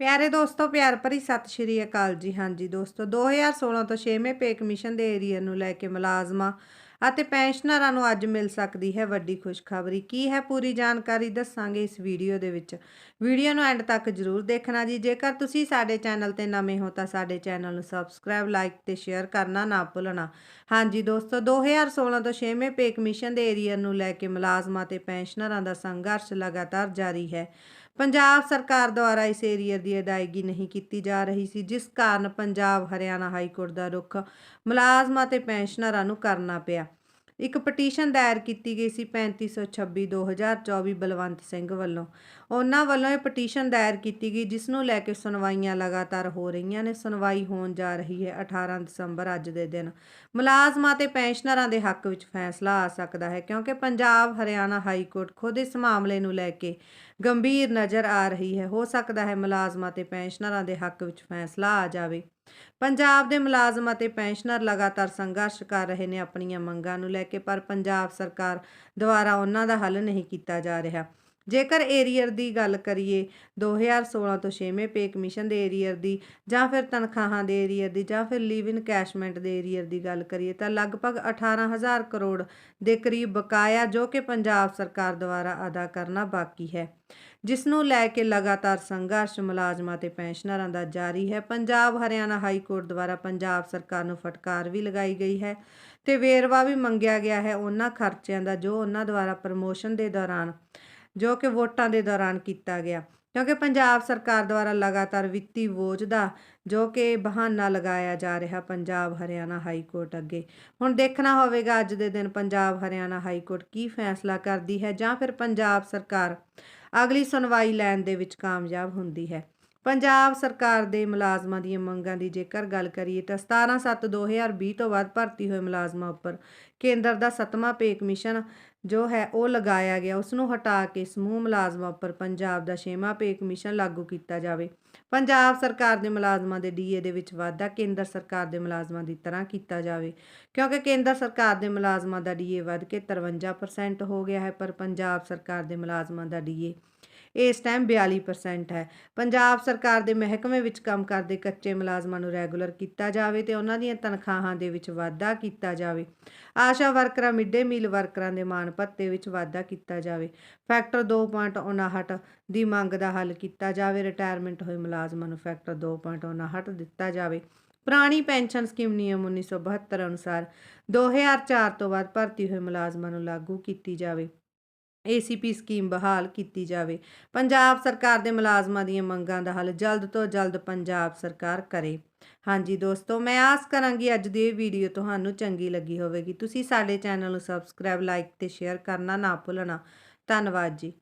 ਪਿਆਰੇ ਦੋਸਤੋ, ਪਿਆਰ ਭਰੀ ਸਤਿ ਸ਼੍ਰੀ ਅਕਾਲ ਜੀ। ਹਾਂਜੀ ਦੋਸਤੋ 2016 ਤੋਂ 6ਵੇਂ ਪੇ ਕਮਿਸ਼ਨ ਦੇ ਏਰੀਆ ਨੂੰ ਲੈ ਕੇ ਮੁਲਾਜ਼ਮਾਂ ਅਤੇ ਪੈਨਸ਼ਨਰਾਂ ਨੂੰ ਅੱਜ ਮਿਲ ਸਕਦੀ ਹੈ ਵੱਡੀ ਖੁਸ਼ਖਬਰੀ। ਕੀ ਹੈ ਪੂਰੀ ਜਾਣਕਾਰੀ ਦੱਸਾਂਗੇ ਇਸ ਵੀਡੀਓ ਦੇ ਵਿੱਚ। ਵੀਡੀਓ ਨੂੰ ਐਂਡ ਤੱਕ ਜਰੂਰ ਦੇਖਣਾ ਜੀ। ਜੇਕਰ ਤੁਸੀਂ ਸਾਡੇ ਚੈਨਲ ਤੇ ਨਵੇਂ ਹੋ ਤਾਂ ਸਾਡੇ ਚੈਨਲ ਨੂੰ ਸਬਸਕ੍ਰਾਈਬ, ਲਾਈਕ ਤੇ ਸ਼ੇਅਰ ਕਰਨਾ ਨਾ ਭੁੱਲਣਾ। ਹਾਂਜੀ ਦੋਸਤੋ 2016 ਤੋਂ 6ਵੇਂ ਪੇ ਕਮਿਸ਼ਨ ਦੇ ਏਰੀਆ ਨੂੰ ਲੈ ਕੇ ਮੁਲਾਜ਼ਮਾਂ ਤੇ ਪੈਨਸ਼ਨਰਾਂ ਦਾ ਸੰਘਰਸ਼ ਲਗਾਤਾਰ ਜਾਰੀ ਹੈ। ਪੰਜਾਬ ਸਰਕਾਰ ਦੁਆਰਾ ਇਸ ਏਰੀਆ ਦੀ ਅਦਾਇਗੀ ਨਹੀਂ ਕੀਤੀ ਜਾ ਰਹੀ ਸੀ, ਜਿਸ ਕਾਰਨ ਪੰਜਾਬ, ਹਰਿਆਣਾ ਹਾਈ ਕੋਰਟ ਦਾ ਰੁਖ ਮੁਲਾਜ਼ਮਾਂ ਤੇ ਪੈਨਸ਼ਨਰਾਂ ਨੂੰ ਕਰਨਾ ਪਿਆ। ਇੱਕ ਪਟੀਸ਼ਨ ਦਾਇਰ ਕੀਤੀ ਗਈ ਸੀ 3526 2024 ਬਲਵੰਤ ਸਿੰਘ ਵੱਲੋਂ। ਉਹਨਾਂ ਵੱਲੋਂ ਇਹ ਪਟੀਸ਼ਨ ਦਾਇਰ ਕੀਤੀ ਗਈ, ਜਿਸ ਨੂੰ ਲੈ ਕੇ ਸੁਣਵਾਈਆਂ ਲਗਾਤਾਰ ਹੋ ਰਹੀਆਂ ਨੇ। ਸੁਣਵਾਈ ਹੋਣ ਜਾ ਰਹੀ ਹੈ 18 ਦਸੰਬਰ ਅੱਜ ਦੇ ਦਿਨ। ਮੁਲਾਜ਼ਮਾਂ ਤੇ ਪੈਨਸ਼ਨਰਾਂ ਦੇ ਹੱਕ ਵਿੱਚ ਫੈਸਲਾ ਆ ਸਕਦਾ ਹੈ, ਕਿਉਂਕਿ ਪੰਜਾਬ, ਹਰਿਆਣਾ ਹਾਈ ਕੋਰਟ ਖੁਦ ਇਸ ਮਾਮਲੇ ਨੂੰ ਲੈ ਕੇ ਗੰਭੀਰ ਨਜ਼ਰ ਆ ਰਹੀ ਹੈ। ਹੋ ਸਕਦਾ ਹੈ ਮੁਲਾਜ਼ਮਾਂ ਤੇ ਪੈਨਸ਼ਨਰਾਂ ਦੇ ਹੱਕ ਵਿੱਚ ਫੈਸਲਾ ਆ ਜਾਵੇ। ਪੰਜਾਬ ਦੇ ਮੁਲਾਜ਼ਮ ਅਤੇ ਪੈਨਸ਼ਨਰ ਲਗਾਤਾਰ ਸੰਘਰਸ਼ ਕਰ ਰਹੇ ਨੇ, ਆਪਣੀਆਂ ਮੰਗਾਂ ਨੂੰ ਲੈ ਕੇ, ਪਰ ਪੰਜਾਬ ਸਰਕਾਰ ਦੁਆਰਾ ਉਹਨਾਂ ਦਾ ਹੱਲ ਨਹੀਂ ਕੀਤਾ ਜਾ ਰਿਹਾ। ਜੇਕਰ ਏਰੀਅਰ ਦੀ ਗੱਲ ਕਰੀਏ 2016 ਤੋਂ 6ਵੇਂ ਪੇ ਕਮਿਸ਼ਨ ਦੇ ਏਰੀਅਰ ਦੀ ਜਾਂ ਫਿਰ ਤਨਖਾਹਾਂ ਦੇ ਏਰੀਅਰ ਦੀ ਜਾਂ ਫਿਰ ਲਿਵ ਇਨ ਕੈਸ਼ਮੈਂਟ ਦੇ ਏਰੀਅਰ ਦੀ ਗੱਲ ਕਰੀਏ, ਤਾਂ ਲਗਭਗ 18000 ਕਰੋੜ ਦੇ ਕਰੀਬ ਬਕਾਇਆ ਜੋ ਕਿ ਪੰਜਾਬ ਸਰਕਾਰ ਦੁਆਰਾ ਅਦਾ ਕਰਨਾ ਬਾਕੀ ਹੈ। ਜਿਸ ਨੂੰ ਲੈ ਕੇ ਲਗਾਤਾਰ ਸੰਘਰਸ਼, ਮੁਲਾਜ਼ਮਾਂ ਤੇ ਪੈਨਸ਼ਨਰਾਂ ਦਾ ਜਾਰੀ ਹੈ। ਪੰਜਾਬ, ਹਰਿਆਣਾ ਹਾਈ ਕੋਰਟ ਦੁਆਰਾ ਪੰਜਾਬ ਸਰਕਾਰ ਨੂੰ ਫਟਕਾਰ ਵੀ ਲਗਾਈ ਗਈ ਹੈ ਤੇ ਵੇਰਵਾ ਵੀ ਮੰਗਿਆ ਗਿਆ ਹੈ। ਉਹਨਾਂ ਖਰਚਿਆਂ ਦਾ ਜੋ ਉਹਨਾਂ ਦੁਆਰਾ ਪ੍ਰਮੋਸ਼ਨ ਦੇ ਦੌਰਾਨ ਜੋ ਕਿ ਵੋਟਾਂ ਦੇ ਦੌਰਾਨ ਕੀਤਾ ਗਿਆ। ਕਿਉਂਕਿ ਪੰਜਾਬ ਸਰਕਾਰ ਦੁਆਰਾ ਲਗਾਤਾਰ ਵਿੱਤੀ ਬੋਝ ਦਾ ਜੋ ਕਿ ਬਹਾਨਾ ਲਗਾਇਆ ਜਾ ਰਿਹਾ ਪੰਜਾਬ ਹਰਿਆਣਾ ਹਾਈ ਕੋਰਟ ਅੱਗੇ। ਹੁਣ ਦੇਖਣਾ ਹੋਵੇਗਾ ਅੱਜ ਦੇ ਦਿਨ ਪੰਜਾਬ ਹਰਿਆਣਾ ਹਾਈ ਕੋਰਟ ਕੀ ਫੈਸਲਾ ਕਰਦੀ ਹੈ ਜਾਂ ਫਿਰ ਪੰਜਾਬ ਸਰਕਾਰ ਅਗਲੀ ਸੁਣਵਾਈ ਲੈਣ ਦੇ ਵਿੱਚ ਕਾਮਯਾਬ ਹੁੰਦੀ ਹੈ। ਪੰਜਾਬ ਸਰਕਾਰ ਦੇ ਮੁਲਾਜ਼ਮਾਂ ਦੀਆਂ ਮੰਗਾਂ ਦੀ ਜੇਕਰ ਗੱਲ ਕਰੀਏ ਤਾਂ 17/7/2020 ਤੋਂ ਬਾਅਦ ਭਰਤੀ ਹੋਏ ਮੁਲਾਜ਼ਮਾਂ ਉੱਪਰ ਕੇਂਦਰ ਦਾ 7ਵਾਂ ਪੇ ਕਮਿਸ਼ਨ ਜੋ ਹੈ ਉਹ ਲਗਾਇਆ ਗਿਆ। ਉਸ ਨੂੰ ਹਟਾ ਕੇ ਸਮੂਹ ਮੁਲਾਜ਼ਮਾਂ ਉੱਪਰ ਪੰਜਾਬ ਦਾ 6ਵਾਂ ਪੇ ਕਮਿਸ਼ਨ ਲਾਗੂ ਕੀਤਾ ਜਾਵੇ। ਪੰਜਾਬ ਸਰਕਾਰ ਦੇ ਮੁਲਾਜ਼ਮਾਂ ਦੇ ਡੀਏ ਦੇ ਵਿੱਚ ਵਾਧਾ ਕੇਂਦਰ ਸਰਕਾਰ ਦੇ ਮੁਲਾਜ਼ਮਾਂ ਦੀ ਤਰ੍ਹਾਂ ਕੀਤਾ ਜਾਵੇ। ਕਿਉਂਕਿ ਕੇਂਦਰ ਸਰਕਾਰ ਦੇ ਮੁਲਾਜ਼ਮਾਂ ਦਾ ਡੀਏ ਵੱਧ ਕੇ 53% ਹੋ ਗਿਆ ਹੈ, ਪਰ ਪੰਜਾਬ ਸਰਕਾਰ ਦੇ ਮੁਲਾਜ਼ਮਾਂ ਦਾ ਡੀਏ ਇਸ ਟਾਈਮ 42% ਹੈ। ਪੰਜਾਬ ਸਰਕਾਰ ਦੇ ਮਹਿਕਮੇ ਵਿੱਚ ਕੰਮ ਕਰਦੇ ਕੱਚੇ ਮੁਲਾਜ਼ਮਾਂ ਨੂੰ ਰੈਗੂਲਰ ਕੀਤਾ ਜਾਵੇ ਤੇ ਉਹਨਾਂ ਦੀਆਂ ਤਨਖਾਹਾਂ ਦੇ ਵਿੱਚ ਵਾਧਾ ਕੀਤਾ ਜਾਵੇ। ਆਸ਼ਾ ਵਰਕਰਾਂ ਮਿੱਡੇ ਮੀਲ ਵਰਕਰਾਂ ਦੇ ਮਾਣ ਭੱਤੇ ਵਿੱਚ ਵਾਧਾ ਕੀਤਾ ਜਾਵੇ। ਫੈਕਟਰ 2.59 ਦੀ ਮੰਗ ਦਾ ਹੱਲ ਕੀਤਾ ਜਾਵੇ। ਰਿਟਾਇਰਮੈਂਟ ਹੋਏ ਮੁਲਾਜ਼ਮਾਂ ਨੂੰ ਫੈਕਟਰ 2.59 ਦਿੱਤਾ ਜਾਵੇ। ਪੁਰਾਣੀ ਪੈਨਸ਼ਨ ਸਕੀਮ ਨਿਯਮ 1972 ਅਨੁਸਾਰ 2004 ਤੋਂ ਬਾਅਦ ਭਰਤੀ ਹੋਏ ਮੁਲਾਜ਼ਮਾਂ ਨੂੰ ਲਾਗੂ ਕੀਤੀ ਜਾਵੇ। ਏਸੀਪੀ ਸਕੀਮ ਬਹਾਲ ਕੀਤੀ ਜਾਵੇ। ਪੰਜਾਬ ਸਰਕਾਰ ਦੇ ਮੁਲਾਜ਼ਮਾਂ ਦੀਆਂ ਮੰਗਾਂ ਦਾ ਹੱਲ ਜਲਦ ਤੋਂ ਜਲਦ ਪੰਜਾਬ ਸਰਕਾਰ ਕਰੇ। ਹਾਂਜੀ ਦੋਸਤੋ, ਮੈਂ ਆਸ ਕਰਾਂਗੀ ਅੱਜ ਦੀ ਇਹ ਵੀਡੀਓ ਤੁਹਾਨੂੰ ਚੰਗੀ ਲੱਗੀ ਹੋਵੇਗੀ। ਤੁਸੀਂ ਸਾਡੇ ਚੈਨਲ ਨੂੰ ਸਬਸਕ੍ਰਾਈਬ ਲਾਈਕ ਤੇ ਸ਼ੇਅਰ ਕਰਨਾ ਨਾ ਭੁੱਲਣਾ। ਧੰਨਵਾਦ ਜੀ।